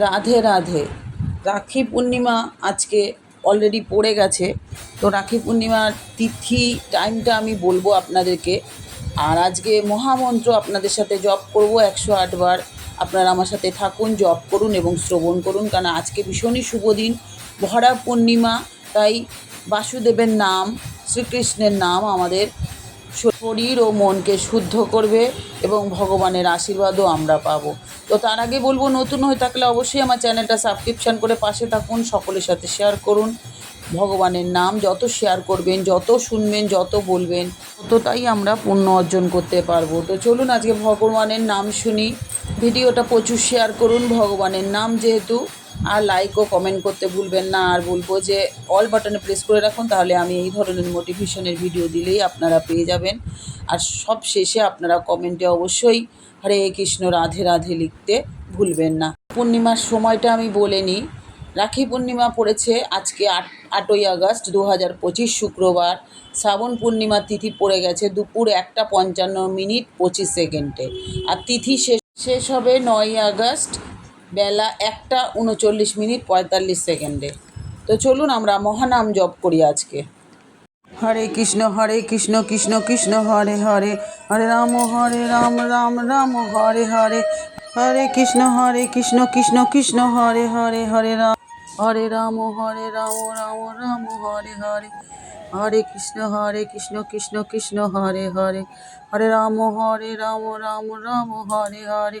রাধে রাধে। রাখি পূর্ণিমা আজকে অলরেডি পড়ে গেছে। তো রাখি পূর্ণিমার তিথি টাইমটা আমি বলব আপনাদেরকে। আর আজকে মহামন্ত্র আপনাদের সাথে জপ করব একশো আটবার আপনারা আমার সাথে থাকুন, জপ করুন এবং শ্রবণ করুন। কারণ আজকে ভীষণই শুভ দিন। ভরা পূর্ণিমা, তাই বাসুদেবের নাম, শ্রীকৃষ্ণের নাম আমাদের শরীর ও মনকে শুদ্ধ করবে এবং ভগবানের আশীর্বাদও আমরা পাবো। তো তার আগে বলব, নতুন হয়ে থাকলে অবশ্যই আমার চ্যানেলটা সাবস্ক্রিপশান করে পাশে থাকুন, সকলের সাথে শেয়ার করুন। ভগবানের নাম যত শেয়ার করবেন, যত শুনবেন, যত বলবেন, ততটাই আমরা পুণ্য অর্জন করতে পারব। তো চলুন আজকে ভগবানের নাম শুনি। ভিডিওটা প্রচুর শেয়ার করুন। ভগবানের নাম যেহেতু আর লাইক ও কমেন্ট করতে ভুলবেন না। আর বলব যে অল বাটনে প্রেস করে রাখুন, তাহলে আমি এই ধরনের মোটিভেশনের ভিডিও দিলেই আপনারা পেয়ে যাবেন। আর সব শেষে আপনারা কমেন্টে অবশ্যই হরে কৃষ্ণ, রাধে রাধে লিখতে ভুলবেন না। পূর্ণিমার সময়টা আমি বলে নিই। রাখি পূর্ণিমা পড়েছে আজকে আট, আটই আগস্ট দু হাজার পঁচিশ শুক্রবার। শ্রাবণ পূর্ণিমার তিথি পড়ে গেছে দুপুর একটা পঞ্চান্ন মিনিট পঁচিশ সেকেন্ডে। আর তিথি শেষ শেষ হবে নয়ই আগস্ট বেলা একটা উনচল্লিশ মিনিট পঁয়তাল্লিশ সেকেন্ডে। তো চলুন আমরা মহানাম জপ করি আজকে। হরে কৃষ্ণ হরে কৃষ্ণ কৃষ্ণ কৃষ্ণ, হরে হরে হরে রাম হরে রাম রাম রাম, হরে হরে হরে কৃষ্ণ হরে কৃষ্ণ কৃষ্ণ কৃষ্ণ, হরে হরে হরে রাম হরে রাম হরে রাম রাম রাম, হরে হরে হরে কৃষ্ণ হরে কৃষ্ণ কৃষ্ণ কৃষ্ণ, হরে হরে হরে রাম হরে রাম রাম রাম, হরে হরে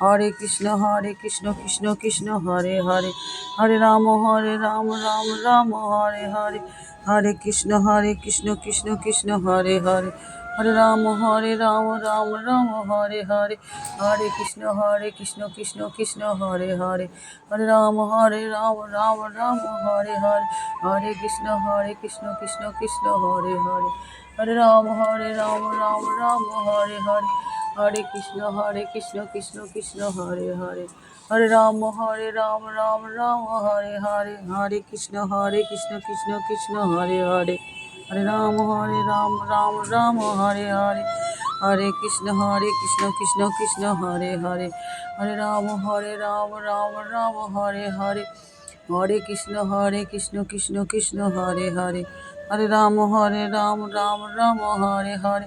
হরে কৃষ্ণ হরে কৃষ্ণ কৃষ্ণ কৃষ্ণ হরে হরে হরে রাম হরে রাম রাম রাম হরে হরে হরে কৃষ্ণ হরে কৃষ্ণ কৃষ্ণ কৃষ্ণ হরে হরে হরে রাম হরে রাম রাম রাম হরে হরে হরে কৃষ্ণ হরে কৃষ্ণ কৃষ্ণ কৃষ্ণ হরে হরে হরে রাম হরে রাম রাম রাম হরে হরে হরে কৃষ্ণ হরে কৃষ্ণ কৃষ্ণ কৃষ্ণ হরে হরে হরে রাম হরে রাম রাম রাম হরে হরে হরে কৃষ্ণ হরে কৃষ্ণ কৃষ্ণ কৃষ্ণ হরে হরে হরে রাম হরে রাম রাম রাম হরে হরে হরে কৃষ্ণ হরে কৃষ্ণ কৃষ্ণ কৃষ্ণ হরে হরে হরে রাম হরে রাম রাম রাম হরে হরে হরে কৃষ্ণ হরে কৃষ্ণ কৃষ্ণ কৃষ্ণ হরে হরে হরে রাম হরে রাম রাম রাম হরে হরে হরে কৃষ্ণ হরে কৃষ্ণ কৃষ্ণ কৃষ্ণ হরে হরে হরে রাম হরে রাম রাম রাম হরে হরে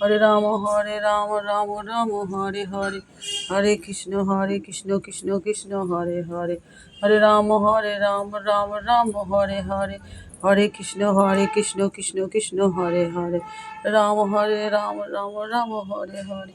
হরে রাম হরে রাম রাম রাম হরে হরে হরে কৃষ্ণ হরে কৃষ্ণ কৃষ্ণ কৃষ্ণ হরে হরে হরে রাম হরে রাম রাম রাম হরে হরে হরে কৃষ্ণ হরে কৃষ্ণ কৃষ্ণ কৃষ্ণ হরে হরে রাম হরে রাম রাম রাম হরে হরে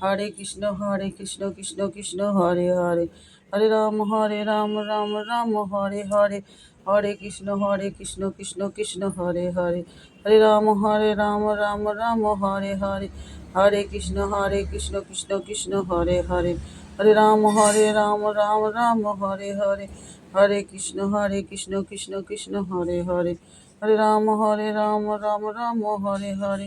হরে কৃষ্ণ হরে কৃষ্ণ কৃষ্ণ কৃষ্ণ হরে হরে হরে রাম হরে রাম রাম রাম হরে হরে হরে কৃষ্ণ হরে কৃষ্ণ কৃষ্ণ কৃষ্ণ হরে হরে হরে রাম হরে রাম রাম রাম হরে হরে হরে কৃষ্ণ হরে কৃষ্ণ কৃষ্ণ কৃষ্ণ হরে হরে হরে রাম হরে রাম রাম রাম হরে হরে হরে কৃষ্ণ হরে কৃষ্ণ কৃষ্ণ কৃষ্ণ হরে হরে হরে রাম হরে রাম রাম রাম হরে হরে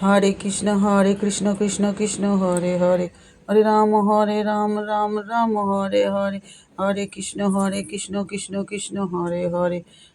হরে কৃষ্ণ হরে কৃষ্ণ কৃষ্ণ কৃষ্ণ হরে হরে হরে রাম হরে রাম রাম রাম হরে হরে হরে কৃষ্ণ হরে কৃষ্ণ কৃষ্ণ কৃষ্ণ হরে হরে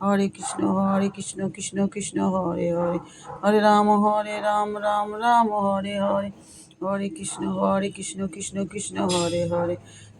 হরে কৃষ্ণ হরে কৃষ্ণ কৃষ্ণ কৃষ্ণ হরে হরে হরে রাম হরে রাম রাম রাম হরে হরে হরে কৃষ্ণ হরে কৃষ্ণ কৃষ্ণ কৃষ্ণ হরে হরে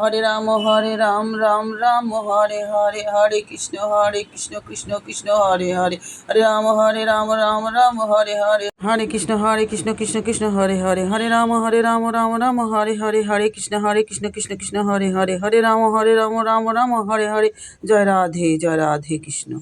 হরে রাম হরে রাম রাম রাম, হরে হরে হরে কৃষ্ণ হরে কৃষ্ণ কৃষ্ণ কৃষ্ণ, হরে হরে হরে রাম হরে রাম রাম রাম, হরে হরে হরে কৃষ্ণ হরে কৃষ্ণ কৃষ্ণ কৃষ্ণ, হরে হরে হরে রাম হরে রাম রাম রাম, হরে হরে হরে কৃষ্ণ হরে কৃষ্ণ কৃষ্ণ কৃষ্ণ, হরে হরে হরে রাম হরে রাম রাম রাম, হরে হরে, জয় রাধে জয় রাধে কৃষ্ণ।